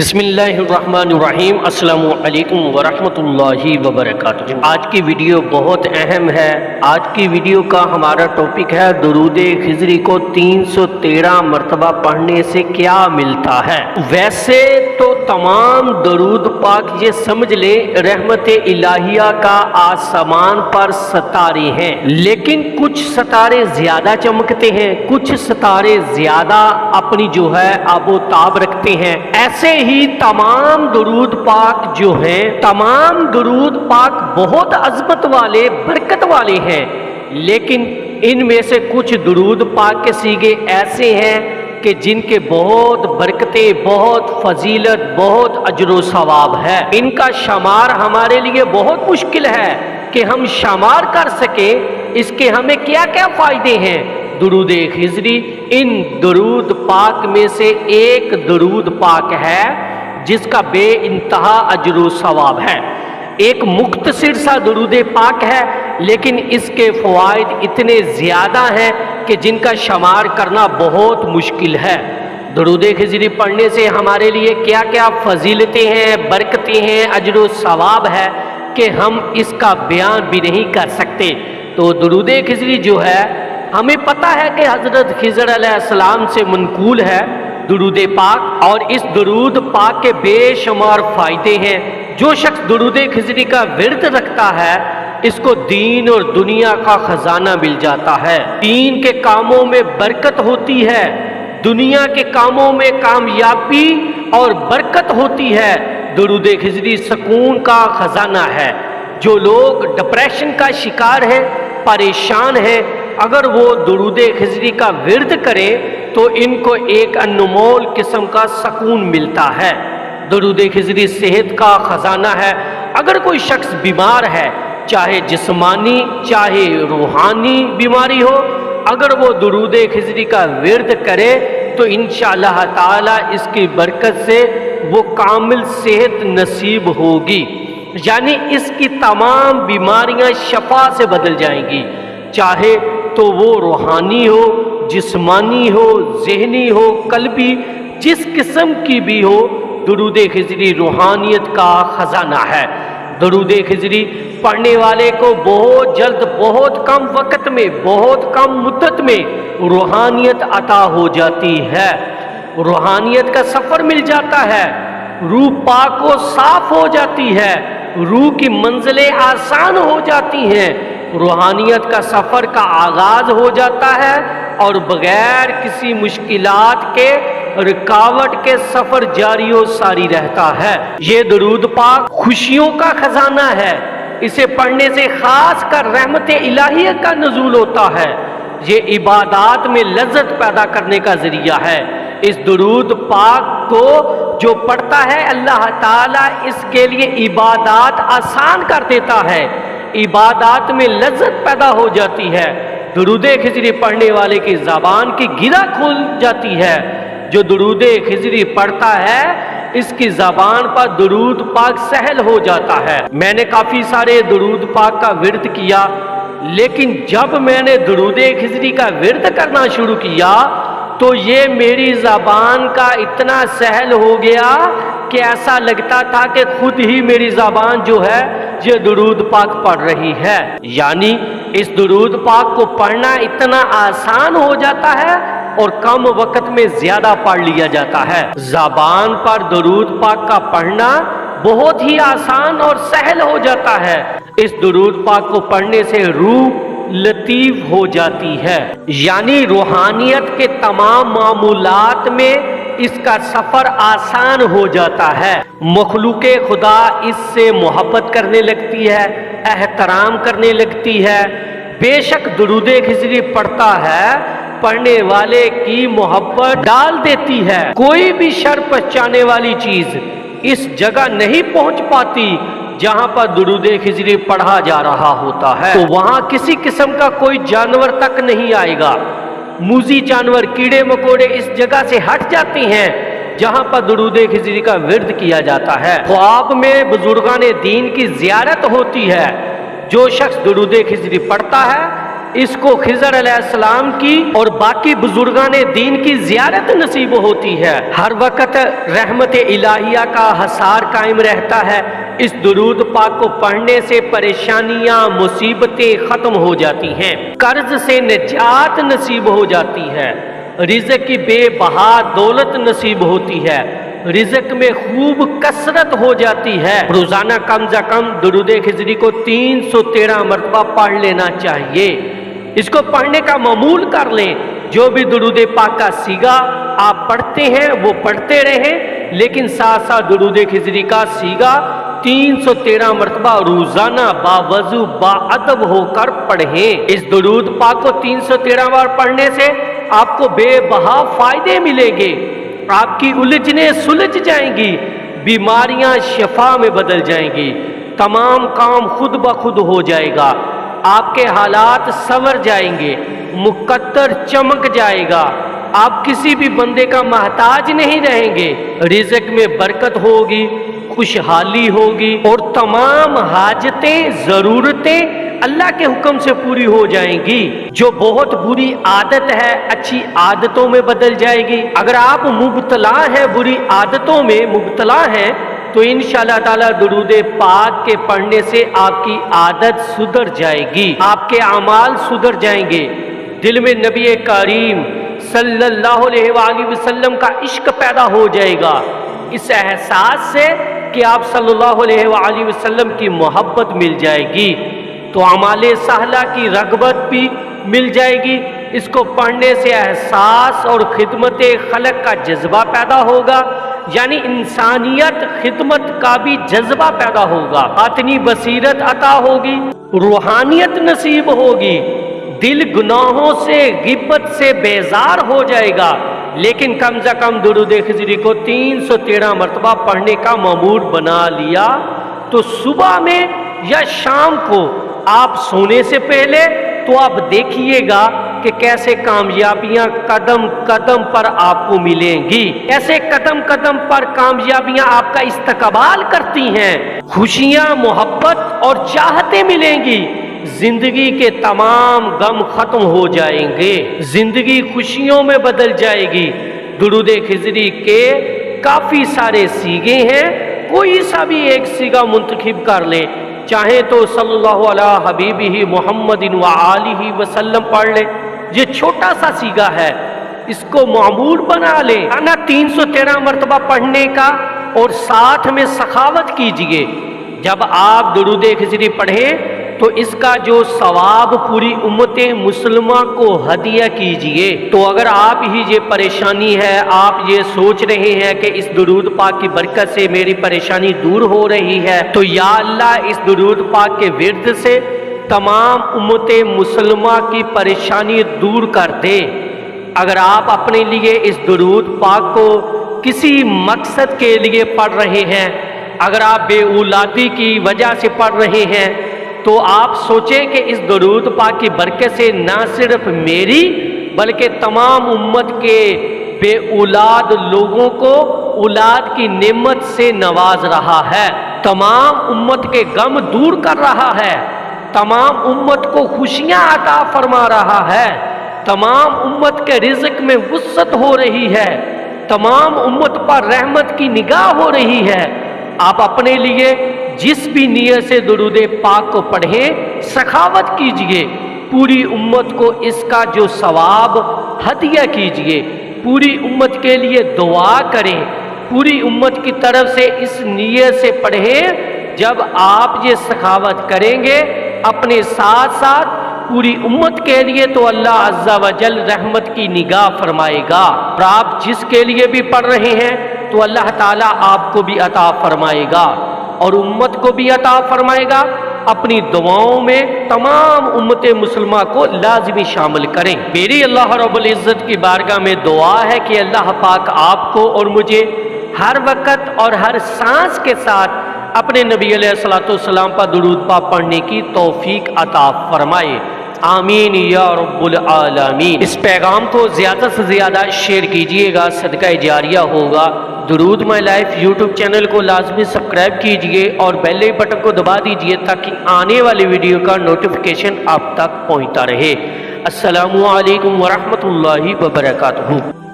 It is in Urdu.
بسم اللہ الرحمن الرحیم۔ السلام علیکم ورحمۃ اللہ وبرکاتہ۔ آج کی ویڈیو بہت اہم ہے۔ آج کی ویڈیو کا ہمارا ٹاپک ہے درود خزری کو تین سو تیرہ مرتبہ پڑھنے سے کیا ملتا ہے۔ ویسے تو تمام درود پاک یہ سمجھ لے رحمت الہیہ کا آسمان پر ستارے ہیں۔ لیکن کچھ ستارے زیادہ چمکتے ہیں، کچھ ستارے زیادہ اپنی جو ہے آب و تاب رکھتے ہیں۔ ایسے ہی تمام درود پاک جو ہیں، تمام درود پاک بہت عظمت والے، برکت والے ہیں۔ لیکن ان میں سے کچھ درود پاک کے سیگے ایسے ہیں کہ جن کے بہت برکتیں، بہت فضیلت، بہت اجر و ثواب ہے۔ ان کا شمار ہمارے لیے بہت مشکل ہے کہ ہم شمار کر سکیں۔ اس کے ہمیں کیا کیا فائدے ہیں؟ درود خزری ان درود پاک میں سے ایک درود پاک ہے، جس کا بے انتہا اجر و ثواب ہے۔ ایک مختصر سا درود پاک ہے، لیکن اس کے فوائد اتنے زیادہ ہیں کہ جن کا شمار کرنا بہت مشکل ہے۔ درود خزری پڑھنے سے ہمارے لیے کیا کیا فضیلتیں ہیں، برکتیں ہیں، اجر و ثواب ہے کہ ہم اس کا بیان بھی نہیں کر سکتے۔ تو درود خزری جو ہے ہمیں پتہ ہے کہ حضرت خضر علیہ السلام سے منقول ہے درود پاک اور اس درود پاک کے بے شمار فائدے ہیں۔ جو شخص درود خزری کا ورد رکھتا ہے، اس کو دین اور دنیا کا خزانہ مل جاتا ہے۔ دین کے کاموں میں برکت ہوتی ہے، دنیا کے کاموں میں کامیابی اور برکت ہوتی ہے۔ درود خزری سکون کا خزانہ ہے۔ جو لوگ ڈپریشن کا شکار ہے پریشان ہے اگر وہ درود خزری کا ورد کرے تو ان کو ایک انمول قسم کا سکون ملتا ہے۔ درود خزری صحت کا خزانہ ہے۔ اگر کوئی شخص بیمار ہے، چاہے جسمانی، چاہے روحانی بیماری ہو، اگر وہ درود خزری کا ورد کرے تو انشاءاللہ تعالی اس کی برکت سے وہ کامل صحت نصیب ہوگی۔ یعنی اس کی تمام بیماریاں شفا سے بدل جائیں گی۔ چاہے تو وہ روحانی ہو، جسمانی ہو، ذہنی ہو، قلبی، جس قسم کی بھی ہو، درود خزری روحانیت کا خزانہ ہے۔ درود خزری پڑھنے والے کو بہت جلد، بہت کم وقت میں، بہت کم مدت میں روحانیت عطا ہو جاتی ہے۔ روحانیت کا سفر مل جاتا ہے۔ روح پاک و صاف ہو جاتی ہے۔ روح کی منزلیں آسان ہو جاتی ہیں۔ روحانیت کا سفر کا آغاز ہو جاتا ہے اور بغیر کسی مشکلات کے، رکاوٹ کے سفر جاری و ساری رہتا ہے۔ یہ درود پاک خوشیوں کا خزانہ ہے۔ اسے پڑھنے سے خاص کر رحمت الہیہ کا نزول ہوتا ہے۔ یہ عبادات میں لذت پیدا کرنے کا ذریعہ ہے۔ اس درود پاک کو جو پڑھتا ہے، اللہ تعالیٰ اس کے لیے عبادات آسان کر دیتا ہے۔ عبادات میں لذت پیدا ہو جاتی ہے۔ درود خزری پڑھنے والے کی زبان کی گرا کھل جاتی ہے۔ جو درود خزری پڑھتا ہے، اس کی زبان پر درود پاک سہل ہو جاتا ہے۔ میں نے کافی سارے درود پاک کا ورد کیا، لیکن جب میں نے درود خزری کا ورد کرنا شروع کیا، تو یہ میری زبان کا اتنا سہل ہو گیا کہ ایسا لگتا تھا کہ خود ہی میری زبان جو ہے یہ درود پاک پڑھ رہی ہے۔ یعنی اس درود پاک کو پڑھنا اتنا آسان ہو جاتا ہے اور کم وقت میں زیادہ پڑھ لیا جاتا ہے۔ زبان پر درود پاک کا پڑھنا بہت ہی آسان اور سہل ہو جاتا ہے۔ اس درود پاک کو پڑھنے سے روح لطیف ہو جاتی ہے۔ یعنی روحانیت کے تمام معمولات میں اس کا سفر آسان ہو جاتا ہے۔ مخلوق خدا اس سے محبت کرنے لگتی ہے، احترام کرنے لگتی ہے۔ بے شک درود خزری پڑھتا ہے، پڑھنے والے کی محبت ڈال دیتی ہے۔ کوئی بھی شر پہچانے والی چیز اس جگہ نہیں پہنچ پاتی جہاں پر درود خزری پڑھا جا رہا ہوتا ہے۔ تو وہاں کسی قسم کا کوئی جانور تک نہیں آئے گا۔ موزی جانور کیڑے مکوڑے اس جگہ سے ہٹ جاتی ہیں جہاں پر درود خزری کا ورد کیا جاتا ہے۔ خواب میں بزرگان دین کی زیارت ہوتی ہے۔ جو شخص درود خزری پڑھتا ہے اس کو خضر علیہ السلام کی اور باقی بزرگان دین کی زیارت نصیب ہوتی ہے۔ ہر وقت رحمت الہیہ کا حسار قائم رہتا ہے۔ اس درود پاک کو پڑھنے سے پریشانیاں، مصیبتیں ختم ہو جاتی ہیں۔ قرض سے نجات نصیب ہو جاتی ہے۔ رزق کی بے بہا دولت نصیب ہوتی ہے۔ رزق میں خوب کثرت ہو جاتی ہے۔ روزانہ کم از کم درود خزری کو تین سو تیرہ مرتبہ پڑھ لینا چاہیے۔ اس کو پڑھنے کا معمول کر لیں۔ جو بھی درود پاک کا سیگا آپ پڑھتے ہیں، وہ پڑھتے رہیں۔ لیکن ساتھ ساتھ درود خزری کا سیگا تین سو تیرہ مرتبہ روزانہ با وضو با ادب ہو کر پڑھیں۔ اس درود پاک کو تین سو تیرہ بار پڑھنے سے آپ کو بے بہا فائدے ملیں گے۔ آپ کی الجھنے سلجھ جائیں گی، بیماریاں شفا میں بدل جائیں گی، تمام کام خود بخود ہو جائے گا، آپ کے حالات سور جائیں گے، مقدر چمک جائے گا، آپ کسی بھی بندے کا محتاج نہیں رہیں گے، رزق میں برکت ہوگی، خوشحالی ہوگی اور تمام حاجتیں، ضرورتیں اللہ کے حکم سے پوری ہو جائیں گی۔ جو بہت بری عادت ہے، اچھی عادتوں میں بدل جائے گی۔ اگر آپ مبتلا ہیں، بری عادتوں میں مبتلا ہیں، تو انشاءاللہ تعالی درود پاک کے پڑھنے سے آپ کی عادت سدھر جائے گی۔ آپ کے اعمال سدھر جائیں گے۔ دل میں نبی کریم صلی اللہ علیہ وآلہ وسلم کا عشق پیدا ہو جائے گا۔ اس احساس سے کہ آپ صلی اللہ علیہ وآلہ وسلم کی محبت مل جائے گی۔ تو عمال سہلہ کی رغبت بھی مل جائے گی۔ اس کو پڑھنے سے احساس اور خدمت خلق کا جذبہ پیدا ہوگا یعنی انسانیت خدمت کا بھی جذبہ پیدا ہوگا۔ اتنی بصیرت عطا ہوگی، روحانیت نصیب ہوگی۔ دل گناہوں سے غبت سے بیزار ہو جائے گا۔ لیکن کم سے کم درود خزری کو تین سو تیرہ مرتبہ پڑھنے کا معمول بنا لیا تو صبح میں یا شام کو آپ سونے سے پہلے تو آپ دیکھیے گا کہ کیسے کامیابیاں قدم قدم پر آپ کو ملیں گی۔ ایسے قدم قدم پر کامیابیاں آپ کا استقبال کرتی ہیں۔ خوشیاں، محبت اور چاہتے ملیں گی۔ زندگی کے تمام غم ختم ہو جائیں گے۔ زندگی خوشیوں میں بدل جائے گی۔ درود خزری کے کافی سارے سیگے ہیں۔ کوئی سا بھی ایک سیگا منتخب کر لے۔ چاہے تو صلی اللہ علیہ حبیب ہی محمد و وسلم پڑھ لے یہ چھوٹا سا سیگا ہے۔ اس کو معمول بنا لے آنا تین سو تیرہ مرتبہ پڑھنے کا اور ساتھ میں سخاوت کیجیے۔ جب آپ درود خزری پڑھیں تو اس کا جو ثواب پوری امت مسلمہ کو ہدیہ کیجیے۔ تو اگر آپ ہی یہ پریشانی ہے، آپ یہ سوچ رہے ہیں کہ اس درود پاک کی برکت سے میری پریشانی دور ہو رہی ہے، تو یا اللہ اس درود پاک کے ورد سے تمام امت مسلمہ کی پریشانی دور کر دے۔ اگر آپ اپنے لیے اس درود پاک کو کسی مقصد کے لیے پڑھ رہے ہیں، اگر آپ بے اولادی کی وجہ سے پڑھ رہے ہیں تو آپ سوچیں کہ اس درود پاک کی برکت سے نہ صرف میری بلکہ تمام امت کے بے اولاد لوگوں کو اولاد کی نعمت سے نواز رہا ہے۔ تمام امت کے غم دور کر رہا ہے۔ تمام امت کو خوشیاں عطا فرما رہا ہے۔ تمام امت کے رزق میں وسط ہو رہی ہے۔ تمام امت پر رحمت کی نگاہ ہو رہی ہے۔ آپ اپنے لیے جس بھی نیت سے درود پاک کو پڑھیں، سخاوت کیجیے۔ پوری امت کو اس کا جو ثواب، ہدیہ کیجیے۔ پوری امت کے لیے دعا کریں۔ پوری امت کی طرف سے اس نیت سے پڑھیں۔ جب آپ یہ سخاوت کریں گے، اپنے ساتھ ساتھ پوری امت کے لیے تو اللہ عز و جل رحمت کی نگاہ فرمائے گا۔ اور آپ جس کے لیے بھی پڑھ رہے ہیں تو اللہ تعالیٰ آپ کو بھی عطا فرمائے گا اور امت کو بھی عطا فرمائے گا۔ اپنی دعاؤں میں تمام امت مسلمہ کو لازمی شامل کریں۔ میری اللہ رب العزت کی بارگاہ میں دعا ہے کہ اللہ پاک آپ کو اور مجھے ہر وقت اور ہر سانس کے ساتھ اپنے نبی علیہ السلاۃ والسلام پر درود پا پڑھنے کی توفیق عطا فرمائے۔ آمین یا رب العالمین۔ اس پیغام کو زیادہ سے زیادہ شیئر کیجیے گا، صدقہ جاریہ ہوگا۔ درود مائی لائف یوٹیوب چینل کو لازمی سبسکرائب کیجیے اور بیل بٹن کو دبا دیجیے تاکہ آنے والی ویڈیو کا نوٹیفیکیشن آپ تک پہنچتا رہے۔ السلام علیکم ورحمۃ اللہ وبرکاتہ۔